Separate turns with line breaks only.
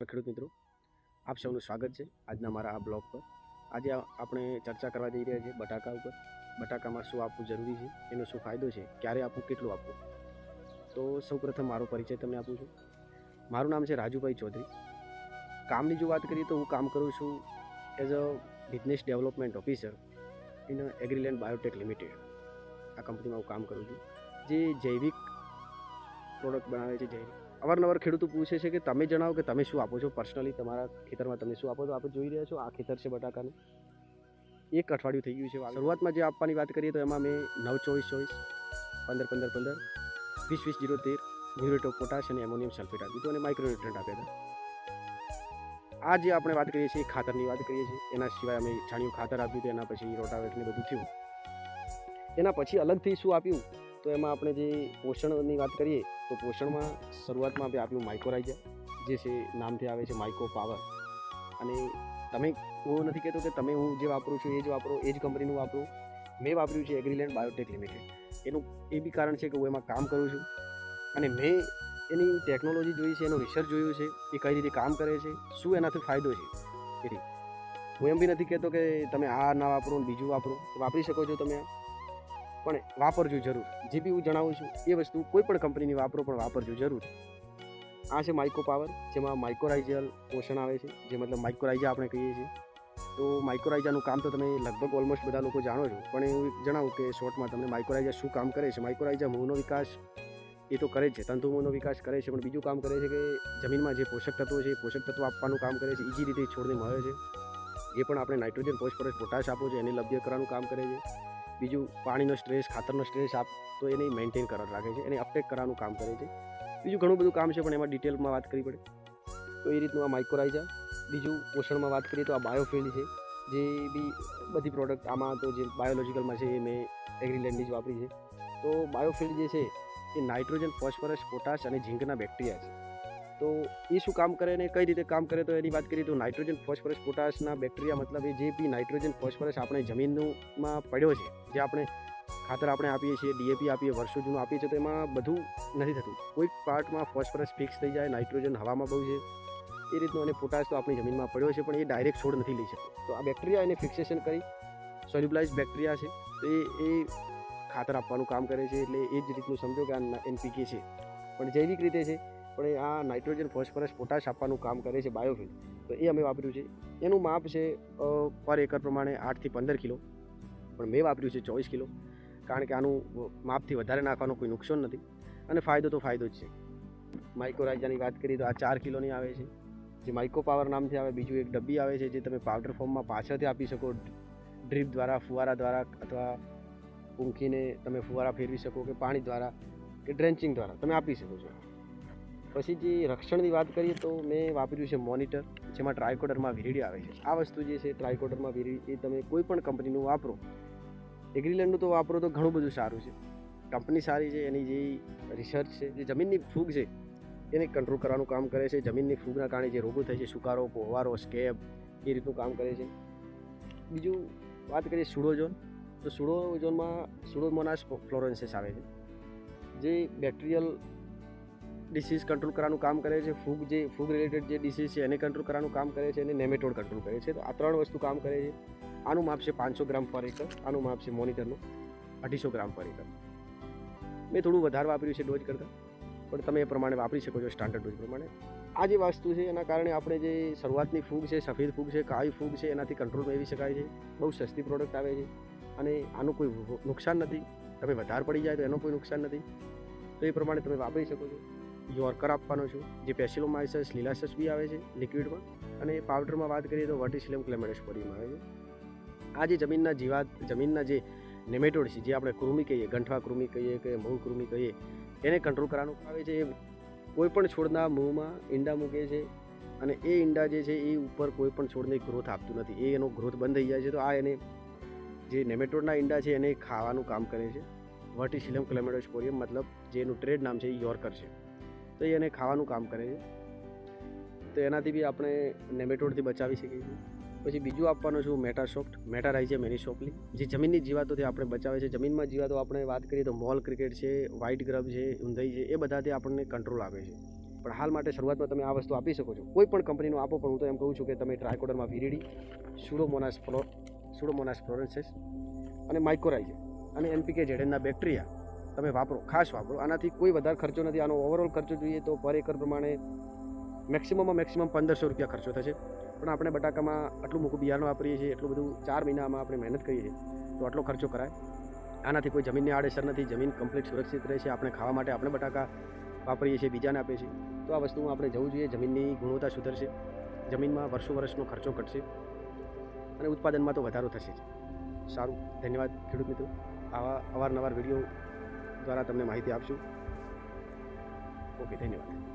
ખેડૂત મિત્રો, આપ સૌનું સ્વાગત છે આજના મારા આ બ્લોગ પર. આજે આપણે ચર્ચા કરવા જઈ રહ્યા છીએ બટાકા ઉપર. બટાકામાં શું આપવું જરૂરી છે? એનો શું ફાયદો છે? ક્યારે આપવું, કેટલું આપવું? તો સૌપ્રથમ મારો પરિચય તમને આપું છું. મારું નામ છે રાજુભાઈ ચૌધરી. કામની જો વાત કરીએ તો હું કામ કરું છું as a business development officer in Agriland biotech limited. આ કંપનીમાં હું કામ કરું છું. જે જૈવિક પ્રોડક્ટ બનાવે છે જૈવિક અવારનવાર ખેડૂતો પૂછે છે કે તમે જણાવો કે તમે શું આપો છો? પર્સનલી તમારા ખેતરમાં તમે શું આપો છો? આપણે જોઈ રહ્યા છો? આ ખેતર છે બટાકાનું. એક અઠવાડિયું થઈ ગયું છે શરૂઆતમાં જે આપવાની વાત કરીએ તો એમાં મેં નવ ચોવીસ ચોવીસ, પંદર પંદર પંદર, વીસ વીસ જીરો તેર મ્યુરેટ ઓફ પોટાશ અને એમોનિયમ સલ્ફેટ આપ્યું હતું અને માઇક્રોન્યુટ્રન્ટ આપ્યા હતા. આ જે આપણે વાત કરીએ છીએ, ખાતરની વાત કરીએ છીએ, એના સિવાય અમે છાણિયું ખાતર આપ્યું હતું, એના પછી રોટાવેટને બધું થયું. એના પછી અલગથી શું આપ્યું? તો એમાં આપણે જે પોષણની વાત કરીએ તો પોષણમાં શરૂઆતમાં આપણે આપ્યું માઇકોરાઇઝા જે છે, નામથી આવે છે માઇકો પાવર અને તમે હું નથી કહેતો કે તમે હું જે વાપરું છું, એ જ વાપરો, એ જ કંપનીનું વાપરો. મેં વાપર્યું છે એગ્રીલેન્ડ બાયોટેક લિમિટેડ. એનું, એ બી કારણ છે કે હું એમાં કામ કરું છું. અને મેં એની ટેકનોલોજી જોઈ છે, એનો રિસર્ચ જોયું છે, એ કઈ રીતે કામ કરે છે, શું એનાથી ફાયદો છે. એથી. હું એમ બી નથી કહેતો કે તમે આ ના વાપરો બીજું વાપરો. વાપરી શકો છો તમે. પણ વાપરજો જરૂર. જે બી હું જણાવું છું, એ વસ્તુ કોઈ પણ કંપનીની વાપરો પણ વાપરજો જરૂર. આ છે માઇકો પાવર જેમાં માઇક્રોરાઇઝલ પોષણ આવે છે, જે મતલબ માઇક્રોરાઇઝા આપણે કહીએ છીએ. તો માઇક્રોરાઇઝાનું કામ તો તમે લગભગ ઓલમોસ્ટ બધા લોકો જાણો છો, પણ હું જણાવું કે શોર્ટમાં તમને માઇક્રોરાઇઝા શું કામ કરે છે? માઇક્રોરાઇઝા મૂળનો વિકાસ એ તો કરે છે તંતુમૂળનો વિકાસ કરે છે, પણ બીજું કામ કરે છે કે જમીનમાં જે પોષક તત્વો છે, એ પોષક તત્વો આપવાનું કામ કરે છે ઇઝી રીતે છોડને મળે છે. જે પણ આપણે નાઇટ્રોજન ફોસ્ફરસ પોટાશ આપો છે, એને લભ્ય કરવાનું કામ કરે છે. બીજું પાણીનો સ્ટ્રેસ ખાતરનો સ્ટ્રેસ આપ તો એને મેન્ટેન કરવા રાખે છે, એને અપટેક કરવાનું કામ કરે છે. બીજું ઘણું બધું કામ છે, પણ એમાં ડિટેલમાં વાત કરવી પડે. તો એ રીતનું આ માઇક્રોરાઇઝા બીજું પોષણમાં વાત કરીએ તો આ બાયોફિલ્ડ છે, જે બી બધી પ્રોડક્ટ આમાં તો જે બાયોલોજિકલમાં છે એ મેં એગ્રીલેન્ડની જ વાપરી છે. તો બાયોફિલ્ડ જે છે, એ નાઇટ્રોજન ફોસ્ફરસ પોટાશ અને ઝીંકના બેક્ટેરિયા છે. તો એ શું કામ કરે ને કઈ રીતે કામ કરે તો એની વાત કરીએ તો નાઇટ્રોજન, ફોસ્ફરસ, પોટાશના બેક્ટેરિયા મતલબ એ જે બી નાઇટ્રોજન, ફોસ્ફરસ આપણે જમીનમાં પડ્યો છે, જે આપણે ખાતર આપણે આપીએ છીએ ડીએપી આપીએ વર્ષો જૂનું આપીએ છીએ, તો એમાં બધું નથી થતું. કોઈક પાર્ટમાં ફોસ્ફરસ ફિક્સ થઈ જાય, નાઇટ્રોજન હવામાં બહુ છે, એ રીતનું અને પોટાશ તો આપણી જમીનમાં પડ્યો છે, પણ એ ડાયરેક્ટ છોડ નથી લઈ શકતો. તો આ બેક્ટેરિયા એને ફિક્સેશન કરી સોલ્યુબલાઇઝ બેક્ટેરિયા છે, તો એ એ ખાતર આપવાનું કામ કરે છે, એટલે એ જ રીતનું સમજો કે આ એનપીકે છે. પણ જૈવિક રીતે છે પણ એ આ નાઇટ્રોજન, ફોસ્ફરસ, પોટાશ આપવાનું કામ કરે છે બાયોફિલ તો એ અમે વાપર્યું છે. એનું માપ છે પર એકર પ્રમાણે આઠથી પંદર કિલો. પણ મેં વાપર્યું છે ચોવીસ કિલો. કારણ કે આનું માપથી વધારે નાખવાનું કોઈ નુકસાન નથી. અને ફાયદો તો ફાયદો જ છે. માઇક્રોરાઇઝાની વાત કરીએ તો આ ચાર કિલોની આવે છે. જે માઇકો પાવર નામથી આવે, બીજું એક ડબ્બી આવે છે, જે તમે પાવડર ફોર્મમાં પાછળથી આપી શકો. ડ્રીપ દ્વારા, ફુવારા દ્વારા અથવા ઊંઘીને તમે ફુવારા ફેરવી શકો કે પાણી દ્વારા કે ડ્રેન્ચિંગ દ્વારા. તમે આપી શકો છો. પછી જે રક્ષણની વાત કરીએ તો મેં વાપર્યું છે મોનિટર, જેમાં ટ્રાયકોડરમાં વીરડી આવે છે. આ વસ્તુ જે છે ટ્રાયકોડરમાં વીરડી એ તમે કોઈ પણ કંપનીનું વાપરો એગ્રીલેન્ડનું તો વાપરો તો ઘણું બધું સારું છે. કંપની સારી છે, એની જે રિસર્ચ છે, જે જમીનની ફૂગ છે, એને કંટ્રોલ કરવાનું કામ કરે છે. જમીનની ફૂગના કારણે જે રોગો થાય છે, સુકારો કોવારો સ્કેબ એ રીતનું કામ કરે છે. બીજું વાત કરીએ સુડોઝોન તો સુડોઝોનમાં સુડોમોનાસ ફ્લોરેન્સિસ આવે છે. જે બેક્ટેરિયલ ડિસીઝ કંટ્રોલ કરવાનું કામ કરે છે, ફૂગ જે, ફૂગ રિલેટેડ જે ડિસીઝ છે, એને કંટ્રોલ કરવાનું કામ કરે છે અને નેમેટોડ કંટ્રોલ કરે છે. તો આ ત્રણ વસ્તુ કામ કરે છે. આનું માપ છે પાંચસો ગ્રામ પર એકર, આનું માપ છે મોનિટરનું અઢીસો ગ્રામ પર એકર. મેં થોડું વધારે વાપર્યું છે ડોઝ કરતાં, પણ તમે એ પ્રમાણે વાપરી શકો છો સ્ટાન્ડર્ડ ડોઝ પ્રમાણે. આ જે વસ્તુ છે, એના કારણે આપણે જે શરૂઆતની ફૂગ છે, સફેદ ફૂગ છે, કાળી ફૂગ છે, એનાથી કંટ્રોલ મેળવી શકાય છે. બહુ સસ્તી પ્રોડક્ટ આવે છે અને આનું કોઈ નુકસાન નથી. તમે વધારે પડી જાય તો એનું કોઈ નુકસાન નથી. તો એ પ્રમાણે તમે વાપરી શકો છો. યોર્કર આપવાનો છું. જે પેસિલોમાઇસસ લીલાસસ બી આવે છે લિક્વિડમાં અને પાવડરમાં વાત કરીએ તો વર્ટિસિલિયમ ક્લેમેડોસ્પોરિયમ આવે છે. આ જે જમીનના જીવાત, જમીનના જે નેમેટોડ છે, જે આપણે કૃમિ કહીએ, ગંઠવા કૃમિ કહીએ કે મૂળ કૃમિ કહીએ, એને કંટ્રોલ કરવાનું આવે છે. એ કોઈપણ છોડના મૂળમાં ઈંડા મૂકે છે અને એ ઈંડા જે છે એ ઉપર કોઈ પણ છોડને ગ્રોથ આપતું નથી. એ એનો ગ્રોથ બંધ થઈ જાય છે. તો આ એને જે નેમેટોડના ઈંડા છે એને ખાવાનું કામ કરે છે. વર્ટિસિલિયમ ક્લેમેડોસ્પોરિયમ મતલબ જે એનું ટ્રેડ નામ છે એ યોર્કર છે. તો એને ખાવાનું કામ કરે છે. તો એનાથી બી આપણે નેમેટોડથી બચાવી શકીએ છીએ. પછી બીજું આપવાનું છું મેટાસોફ્ટ મેટારાઇઝિયમ મેનિસોપલી જે જમીનની જીવાતોથી આપણે બચાવે છે. જમીનમાં જીવાતો આપણે વાત કરીએ તો મોલ ક્રિકેટ છે, વ્હાઇટ ગ્રબ છે, ઊંધાઈ છે, એ બધાથી આપણને કંટ્રોલ આપે છે. પણ હાલ માટે શરૂઆતમાં તમે આ વસ્તુ આપી શકો છો. કોઈ પણ કંપનીનું આપો, પણ હું તો એમ કહું છું કે તમે ટ્રાયકોડરમાં વીરીડી, સુડોમોનાસ ફ્લો, સુડોમોનાસ ફ્લોરેન્સિસ અને માઇકોરાઇઝ અને એનપીકે જેડેનના બેક્ટેરિયા તમે વાપરો, ખાસ વાપરો. આનાથી કોઈ વધારે ખર્ચો નથી. આનો ઓવરઓલ ખર્ચો જોઈએ તો પર એકર પ્રમાણે મેક્સિમમમાં મેક્સિમમ પંદરસો રૂપિયા ખર્ચો થશે. પણ આપણે બટાકામાં આટલું મોટું બિયારણ વાપરીએ છીએ, એટલું બધું ચાર મહિનામાં આપણે મહેનત કરીએ છીએ, તો આટલો ખર્ચો કરાય. આનાથી કોઈ જમીનની આડઅસર નથી. જમીન કમ્પ્લીટ સુરક્ષિત રહે છે આપણે ખાવા માટે આપણે બટાકા વાપરીએ છીએ, બીજાને આપીએ છીએ. તો આ વસ્તુમાં આપણે જવું જોઈએ. જમીનની ગુણવત્તા સુધરશે. જમીનમાં વર્ષો વર્ષનો ખર્ચો ઘટશે. અને ઉત્પાદનમાં તો વધારો થશે જ. સારું. ધન્યવાદ ખેડૂત મિત્રો. આવા અવારનવાર વીડિયો દ્વારા તમને માહિતી આપશું. ઓકે ધન્યવાદ.